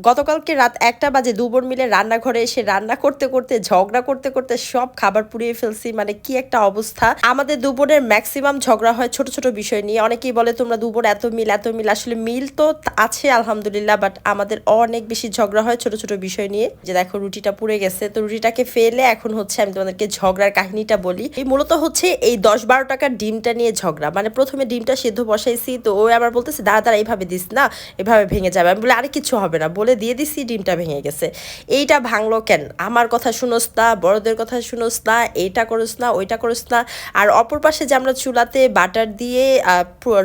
গতকালকে রাত একটা বাজে দুবোন মিলে রান্নাঘরে এসে রান্না করতে করতে, ঝগড়া করতে করতে সব খাবার পুড়িয়ে ফেলছি। মানে কি একটা অবস্থা। আমাদের দুবোনের ম্যাক্সিমাম ঝগড়া হয় ছোট ছোট বিষয় নিয়ে। অনেকেই বলে, তোমরা দুবোন এত মিল এত মিল। আসলে মিল তো আছে, আলহামদুলিল্লাহ বাট আমাদের অনেক বেশি ঝগড়া হয় ছোট ছোট বিষয় নিয়ে। যে দেখো, রুটিটা পুড়ে গেছে। তো রুটিটাকে ফেলে এখন হচ্ছে আমি তোমাদেরকে ঝগড়ার কাহিনীটা বলি। এই মূলত হচ্ছে এই দশ বারো টাকার ডিমটা নিয়ে ঝগড়া। মানে প্রথমে ডিমটা সেদ্ধ বসাইছি, তো ও আবার বলতেছে, দাঁড়া দাঁড়া, এইভাবে দিস না, এভাবে ভেঙে যাবে। আমি বলে, আরে, কিছু হবে না। বলে দিয়ে দিছি, ডিমটা ভেঙে গেছে। এইটা ভাঙলো কেন? আমার কথা শুনোস না, বড়দের কথা শুনোস না, এইটা করোস না, ওইটা করোস না। আর অপর পাশে যে আমরা চুলাতে বাটার দিয়ে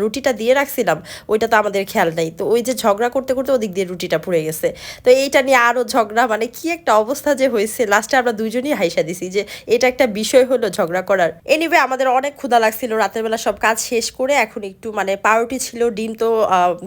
রুটিটা দিয়ে রাখছিলাম, ওইটা তো আমাদের খেয়াল নেই। তো ওই যে ঝগড়া করতে করতে ওদিক দিয়ে রুটিটা পুড়ে গেছে। তো এইটা নিয়ে আরও ঝগড়া মানে কি একটা অবস্থা যে হয়েছে। লাস্টে আমরা দুজনই হাইসা দিছি যে এটা একটা বিষয় হলো ঝগড়া করার। এনিওয়ে আমাদের অনেক ক্ষুধা লাগছিল, রাতের বেলা সব কাজ শেষ করে এখন একটু মানে পাউরুটি ছিল, ডিম তো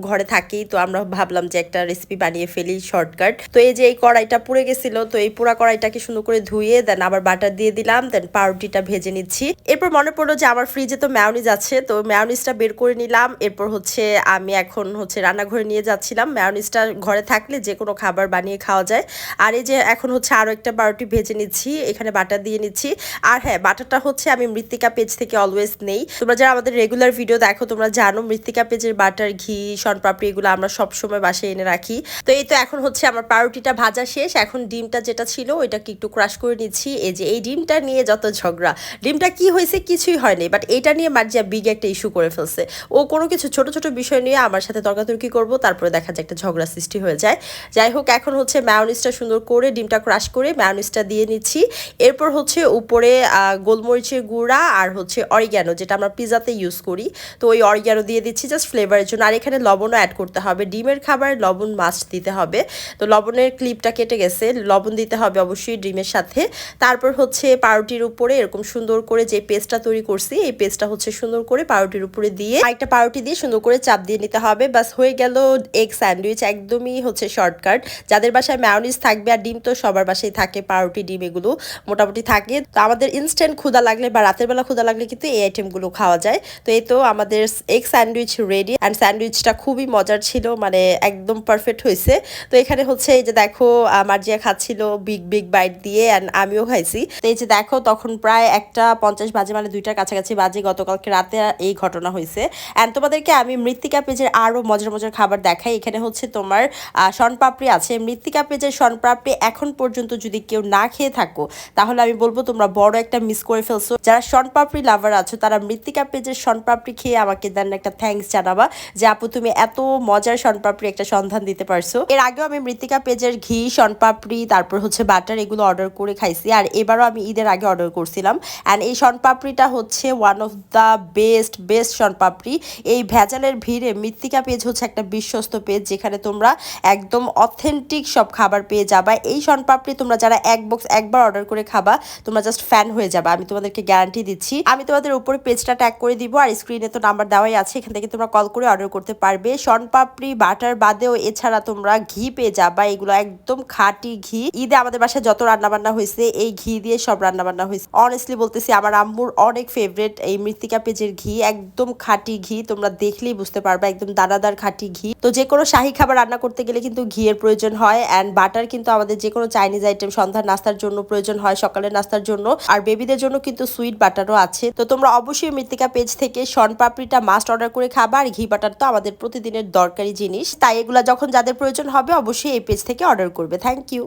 ঘরে থাকেই, তো আমরা ভাবলাম যে একটা রেসিপি বানিয়ে ফেলি। শর্টকাট তো এই যে এই কড়াইটা পুড়ে গেছিল, তো এই পুরা কড়াইটাকে সুন্দর করে ধুয়ে দেন আবার বাটার দিয়ে দিলাম দেন পাউরুটিটা ভেজে নিচ্ছি। এরপর মনে পড়ল যে আমার ফ্রিজে তো ম্যাওনিজ আছে, তো ম্যাওনিজটা বের করে নিলাম। এরপর হচ্ছে আমি এখন হচ্ছে রান্নাঘরে নিয়ে যাচ্ছিলাম। ম্যাওনিজটা ঘরে থাকলে যে কোনো খাবার বানিয়ে খাওয়া যায়। আর এই যে এখন হচ্ছে আরও একটা পাউরুটি ভেজে নিচ্ছি, এখানে বাটার দিয়ে নিচ্ছি। আর হ্যাঁ বাটারটা হচ্ছে আমি মৃত্তিকা পেজ থেকে অলওয়েজ নেই। তোমরা যারা আমাদের রেগুলার ভিডিও দেখো, তোমরা জানো মৃত্তিকা পেজের বাটার ঘি, সনপাপড়ি, এগুলো আমরা সবসময় বাসায় এনে রাখি। তো এই তো এখন হচ্ছে আমার পাউরুটিটা ভাজা শেষ। এখন ডিমটা যেটা ছিল ওইটাকে একটু ক্রাশ করে নিচ্ছি। এই যে, এই ডিমটা নিয়ে যত ঝগড়া, ডিমটা কি হয়েছে কিছুই হয়নি বাট এটা নিয়ে মার্জিয়া বিগ একটা ইস্যু করে ফেলছে। ও কোনো কিছু ছোট ছোট বিষয় নিয়ে আমার সাথে তর্কাতর্কি করব, তারপরে দেখা যায় একটা ঝগড়া সৃষ্টি হয়ে যায়। যাই হোক, এখন হচ্ছে ম্যাওনিসটা সুন্দর করে ডিমটা ক্রাশ করে ম্যাওনিসটা দিয়ে নিচ্ছি। এরপর হচ্ছে উপরে গোলমরিচের গুঁড়া আর হচ্ছে অরিগ্যানো যেটা আমরা পিজাতে ইউজ করি। তো ওই অরিগ্যানো দিয়ে দিচ্ছি জাস্ট ফ্লেভারের জন্য। আর এখানে লবণও অ্যাড করতে হবে। ডিমের খাবার লবণ মাস্ট দিতে হবে। তো লবণের ক্লিপটা কেটে গেছে। লবণ দিতে হবে অবশ্যই ডিমের সাথে। তারপর হচ্ছে পাউরুটির উপরে এরকম সুন্দর করে যে পেস্টটা তৈরি করছি, এই পেস্টটা হচ্ছে সুন্দর করে পাউরুটির উপরে দিয়ে আরেকটা পাউরুটি দিয়ে সুন্দর করে চাপ দিয়ে নিতে হবে। বাস হয়ে গেল এগ স্যান্ডউইচ একদমই হচ্ছে শর্টকাট যাদের বাসায় ম্যাওনিজ থাকবে আর ডিম তো সবার বাসায় থাকে, পাউরুটি, ডিম এগুলো মোটামুটি থাকে। তো আমাদের ইনস্ট্যান্ট ক্ষুদা লাগলে বা রাতের বেলা ক্ষুদা লাগলে কিন্তু এই আইটেমগুলো খাওয়া যায়। তো এই তো আমাদের এগ স্যান্ডউইচ রেডি অ্যান্ড স্যান্ডউইচটা খুবই মজার ছিল মানে একদম পারফেক্ট হয়েছে। তো এখানে হচ্ছে এই যে দেখো আমার যে খাচ্ছিল বিগ বিগ বাইট দিয়ে অ্যান্ড আমিও খাইছি। তো এই যে দেখো, তখন প্রায় একটা পঞ্চাশ বাজে মানে দুইটার কাছাকাছি বাজে গতকালকে রাতে এই ঘটনা হয়েছে অ্যান্ড তোমাদেরকে আমি মৃত্তিকা পেজের আরও মজার মজার খাবার দেখাই। এখানে হচ্ছে তোমার শনপাপড়ি আছে। মৃত্তিকা পেজের শনপাপড়ি এখন পর্যন্ত যদি কেউ না খেয়ে থাকো, তাহলে আমি বলব তোমরা বড় একটা মিস করে ফেলছো। যারা শনপাপড়ি লাভার আছো, তারা মৃত্তিকা পেজের শনপাপড়ি খেয়ে আমাকে দেন একটা থ্যাঙ্কস জানাবা যে আপু, তুমি এত মজার শনপাপড়ি একটা সন্ধান দিতে পারছ। এর আগেও আমি মৃত্তিকা পেজের ঘি, শনপাপড়ি, তারপর হচ্ছে বাটার এগুলো অর্ডার করে খাইছি। আর এবারও আমি ঈদের আগে অর্ডার করছিলাম। অ্যান্ড এই শনপাপড়িটা হচ্ছে one of the best best sonpapdi. এই ভেজালের ভিড়ে মৃত্তিকা পেজ হচ্ছে একটা বিশ্বস্ত পেজ যেখানে তোমরা একদম অথেন্টিক সব খাবার পেয়ে যাবা। এই শনপাপড়ি তোমরা যারা এক বক্স একবার অর্ডার করে খাবা, তোমরা জাস্ট ফ্যান হয়ে যাবা। আমি তোমাদেরকে গ্যারান্টি দিচ্ছি। আমি তোমাদের উপরে পেজটা ট্যাগ করে দিব আর স্ক্রিনে তো নাম্বার দেওয়াই আছে। এখান থেকে তোমরা কল করে অর্ডার করতে পারবে। শনপাপড়ি, বাটার বাদেও এছাড়া তোমরা ঘি পেয়ে যাবা এগুলো একদম খাঁটি ঘি। ঈদে আমাদের বাসায় যত রান্না বান্না হয়েছে, এই ঘি দিয়ে সব রান্না বান্না হয়েছে। অনেস্টলি বলতেছি, আমার আম্মুর অনেক ফেভারিট এই মৃত্তিকা পেজের ঘি। একদম খাঁটি ঘি, তোমরা দেখলেই বুঝতে পারবে, একদম দানাদার খাঁটি ঘি। তো যে কোনো শাহী খাবার রান্না করতে গেলে কিন্তু ঘিয়ের প্রয়োজন হয় অ্যান্ড বাটার কিন্তু আমাদের যে কোনো চাইনিজ আইটেম সন্ধ্যার নাস্তার জন্য প্রয়োজন হয়, সকালের নাস্তার জন্য। আর বেবিদের জন্য কিন্তু সুইট বাটারও আছে। তো তোমরা অবশ্যই মৃত্তিকা পেজ থেকে শন পাপড়িটা মাস্ট অর্ডার করে খাবা, আর ঘি বাটার তো আমাদের প্রতিদিনের দরকারি জিনিস। তাই এগুলা যখন যাদের প্রয়োজন হবে অবশ্যই এই পেজ থেকে অর্ডার করবে। Thank you